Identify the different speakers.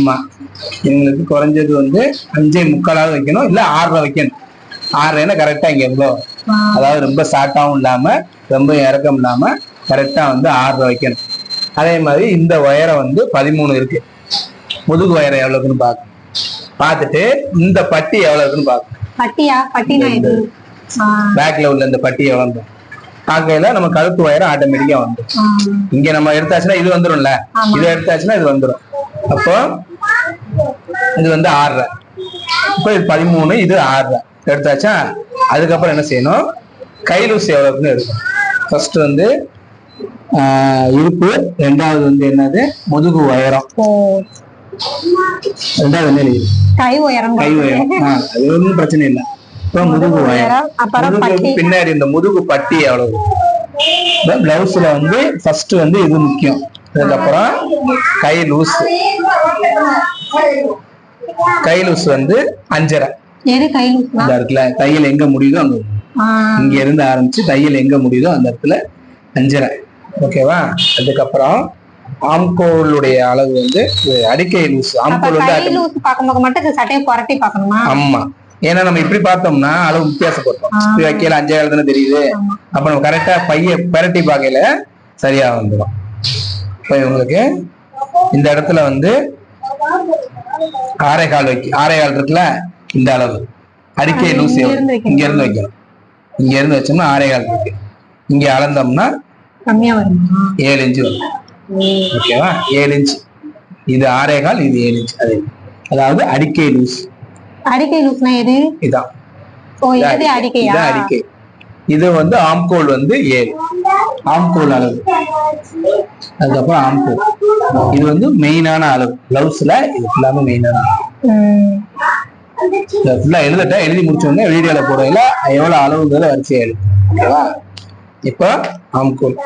Speaker 1: ஆமா. இவங்களுக்கு குறைஞ்சது வந்து அஞ்சே முக்காலாவது வைக்கணும் இல்ல ஆறரை வைக்கணும். ஆறரைன்னா கரெக்டா இங்க எவ்வளோ அதாவது ரொம்ப ஷார்ட்டாகவும் இல்லாம ரொம்ப இறக்கம் இல்லாம கரெக்டா வந்து ஆறரை வைக்கணும். அதே மாதிரி இந்த உயரம் வந்து பதிமூணு இருக்கு. முதுகு உயரம் எவ்வளவுக்குன்னு பார்க்கணும். பார்த்துட்டு இந்த பட்டி எவ்வளவுக்குன்னு பார்க்கணும்.
Speaker 2: பட்டியா?
Speaker 1: பேக்ல உள்ள இந்த பட்டி எவ்வளவு பார்க்கையில நம்ம கழுத்து உயரம் ஆட்டோமேட்டிக்கா வந்துடும். இங்க நம்ம எடுத்தாச்சுன்னா இது வந்துரும்ல.
Speaker 2: ஆமா.
Speaker 1: இது எடுத்தாச்சுன்னா இது வந்துரும். அப்போ இது வந்து ஆறரை இப்போ இது பதிமூணு இது ஆறரை எடுத்தாச்சா? அதுக்கப்புறம் என்ன செய்யணும்? கை லூஸ் எவ்வளவுன்னு எடுக்கணும். ஃபர்ஸ்ட் வந்து ஆஹ், இடுப்பு ரெண்டாவது வந்து என்னது? முதுகு உயரம். ரெண்டாவது என்ன
Speaker 2: கை உயரம்
Speaker 1: கை உயரம். அது ஒன்றும் பிரச்சனை இல்லை. இப்போ முதுகு உயரம். முதுகுக்கு பின்னாடி இந்த முதுகு பட்டி எவ்வளவு? பிளவுஸ்ல வந்து ஃபர்ஸ்ட் வந்து இது முக்கியம். அதுக்கப்புறம் கை லூஸ் கை லூஸ் வந்து அஞ்சரை. இந்த இடத்துல தையல் எங்க முடியுதோ அங்க இங்க இருந்து ஆரம்பிச்சு தையல் எங்க முடியுதோ அந்த இடத்துல அஞ்சரை. ஓகேவா? அதுக்கப்புறம் ஆம்கோலுடைய அளவு வந்து அடிக்கை லூஸ் ஆம்கோல் வந்து
Speaker 2: பார்க்கும்போது மட்டும் சட்டையை புரட்டி பார்க்கணுமா?
Speaker 1: ஆமா. ஏன்னா நம்ம இப்படி பார்த்தோம்னா அளவு. இப்படி வைக்கல அஞ்சே தானே தெரியுது. அப்ப நம்ம கரெக்டா பைய பெரட்டி பார்க்கல சரியா வந்துடும் இப்ப இவங்களுக்கு இந்த இடத்துல வந்து ஆறே கால் வைக்க ஆறே கால் இருக்குல்ல இந்த அளவு. அடிக்கை
Speaker 2: அது
Speaker 1: லூஸ்
Speaker 2: இங்க இருந்து வைக்கணும்.
Speaker 1: இங்க இருந்து வச்சோம்னா கால் இருக்கு. இங்க அளந்தோம்னா ஏழு இன்ச்சு வரும். ஓகேவா? ஏழு இன்ச்சு. இது கால் இது ஏழு இன்ச்சு. அது அதாவது அடிக்கை லூஸ்.
Speaker 2: அடிக்கை லூஸ்னா எது?
Speaker 1: இதான்.
Speaker 2: ஓ
Speaker 1: இது
Speaker 2: இது
Speaker 1: அடிக்கை.
Speaker 2: அடிக்கையா?
Speaker 1: இது அடிக்கை. இது வந்து ஆம்கோல் வந்து ஏழு. ஆம்கோல் அளவு. அதுக்கப்புறம் ஆம்கோல் இது வந்து மெயினான அளவு. பிளவுஸ்ல இது ஃபுல்லாமே மெயினான அளவு. ஃபுல்லா எழுதிட்டா எழுதி முடிச்சோடனே வீடியோல போடுறதுல எவ்வளவு அளவுங்கிறத வரிசையா எழுது ஓகேவா? இப்போ ஆம்கோல்